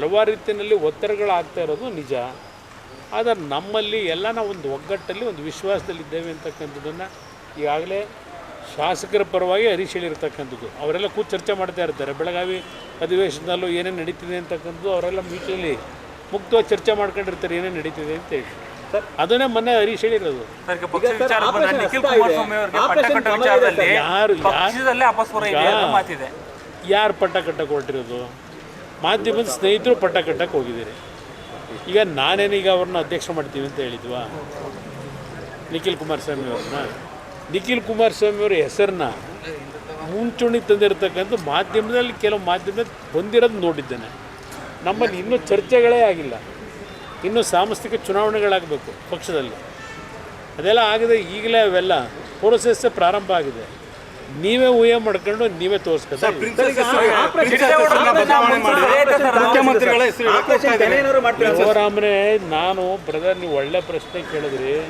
ಹಲವಾರು ರೀತಿಯಲ್ಲಿ ಒತ್ತಡಗಳಾಗ್ತಾ ಇರೋದು ನಿಜ. ಆದರೆ ನಮ್ಮಲ್ಲಿ ಎಲ್ಲ ನಾವು ಒಂದು ಒಗ್ಗಟ್ಟಲ್ಲಿ ಒಂದು ವಿಶ್ವಾಸದಲ್ಲಿದ್ದೇವೆ ಅಂತಕ್ಕಂಥದ್ದನ್ನು ಈಗಾಗಲೇ ಶಾಸಕರ ಪರವಾಗಿ ಹರೀಶ್ ಹೇಳಿರ್ತಕ್ಕಂಥದ್ದು. ಅವರೆಲ್ಲ ಕೂತು ಚರ್ಚೆ ಮಾಡ್ತಾ ಇರ್ತಾರೆ. ಬೆಳಗಾವಿ ಅಧಿವೇಶನದಲ್ಲೂ ಏನೇನು ನಡೀತಿದೆ ಅಂತಕ್ಕಂಥದ್ದು ಅವರೆಲ್ಲ ಮೀಟಲ್ಲಿ ಮುಕ್ತವಾಗಿ ಚರ್ಚೆ ಮಾಡ್ಕೊಂಡಿರ್ತಾರೆ ಏನೇನು ನಡೀತಿದೆ ಅಂತ ಹೇಳಿ. ಅದನ್ನೇ ಮೊನ್ನೆ ಹರೀಶ್ ಹೇಳಿರೋದು. ಕಟ್ಟೋ ಯಾರು ಯಾರು ಪಕ್ಷದಲ್ಲೇ ಅಪಸ್ವರ ಇದೆ ಮಾತಿದೆ. ಯಾರು ಪಟ್ಟ ಕಟ್ಟಕ್ಕೆ ಹೊರಟಿರೋದು ಮಾಧ್ಯಮದ ಸ್ನೇಹಿತರು ಪಟ್ಟ ಕಟ್ಟಕ್ಕೆ ಹೋಗಿದ್ದೀರಿ. ಈಗ ನಾನೇನೀಗ ಅವ್ರನ್ನ ಅಧ್ಯಕ್ಷ ಮಾಡ್ತೀವಿ ಅಂತ ಹೇಳಿದ್ವಾ? ನಿಖಿಲ್ ಕುಮಾರಸ್ವಾಮಿ ಅವ್ರನ್ನ? ನಿಖಿಲ್ ಕುಮಾರಸ್ವಾಮಿ ಅವರ ಹೆಸರನ್ನ ಮುಂಚೂಣಿ ತಂದಿರತಕ್ಕಂಥ ಮಾಧ್ಯಮದಲ್ಲಿ ಕೆಲವು ಮಾಧ್ಯಮದಲ್ಲಿ ಬಂದಿರೋದು ನೋಡಿದ್ದೇನೆ. ನಮ್ಮಲ್ಲಿ ಇನ್ನೂ ಚರ್ಚೆಗಳೇ ಆಗಿಲ್ಲ. ಇನ್ನೂ ಸಾಂಸ್ಥಿಕ ಚುನಾವಣೆಗಳಾಗಬೇಕು ಪಕ್ಷದಲ್ಲಿ. ಅದೆಲ್ಲ ಆಗಿದೆ ಈಗಲೇ ಅವೆಲ್ಲ ಪ್ರೋಸೆಸ್ ಪ್ರಾರಂಭ ಆಗಿದೆ. ನೀವೇ ಊಹೆ ಮಾಡ್ಕೊಂಡು ನೀವೇ ತೋರಿಸ್ಕೊಂಡ್ರೆ ಮುಖ್ಯಮಂತ್ರಿಗಳ ನಾನು ಬ್ರದರ್ ನೀವು ಒಳ್ಳೆ ಪ್ರಶ್ನೆ ಕೇಳಿದ್ರಿ.